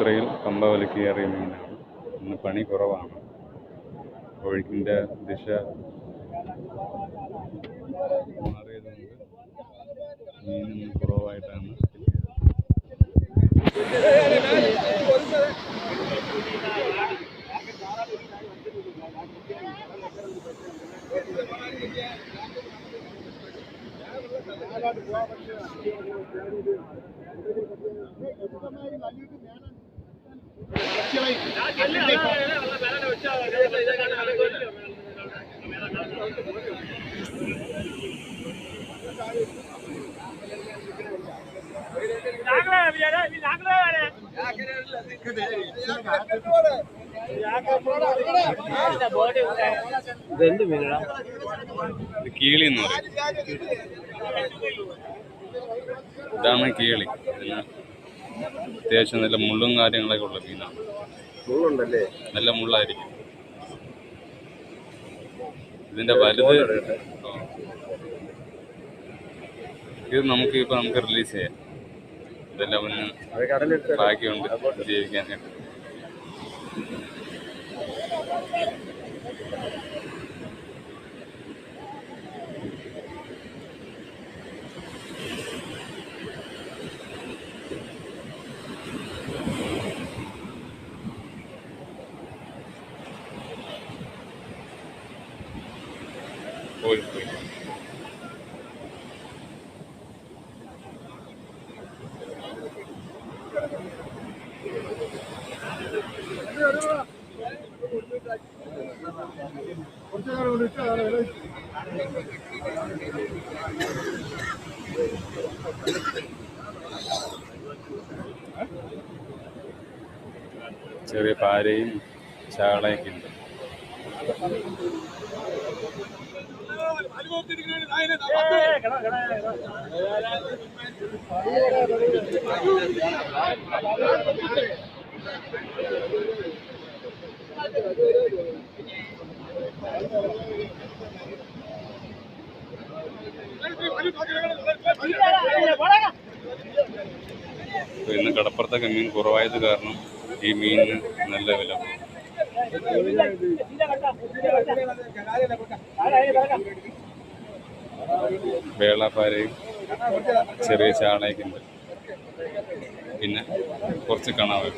കടൽത്തന്ത്രയിൽ പമ്പ വലിക്കേറിയ മീനാണ്. ഇന്ന് പണി കുറവാണ്. ഒഴുക്കിന്റെ ദിശ മാറിയതുകൊണ്ട് മീനിന്ന് കുറവായിട്ടാണ് കിട്ടിയത് ഇതെന്ത് കീളി എന്ന് പറയും. ഇതാണ് കീളി. അത്യാവശ്യം നല്ല മുള്ളും കാര്യങ്ങളൊക്കെ ഉള്ള മീനാണ് മുള്ളുണ്ടല്ലേ? നല്ല മുള്ളായിരിക്കും. ഇതിന്റെ വലുത്. ഇത് നമുക്ക് ഇപ്പൊ നമുക്ക് റിലീസ് ചെയ്യാം. ഇതെല്ലാം ബാക്കിയുണ്ട്. ജീവിക്കാനായിട്ട് പോയി പോയി ചെറിയ പാരയും ചാളയൊക്കെ ഉണ്ട്. ഇന്ന് കടപ്പുറത്തൊക്കെ മീൻ കുറവായത് കാരണം ഈ മീനിന് നല്ല വില. വേളാപ്പാരയും ചെറിയ ചാണകുണ്ട് പിന്നെ കുറച്ച് കണാവ്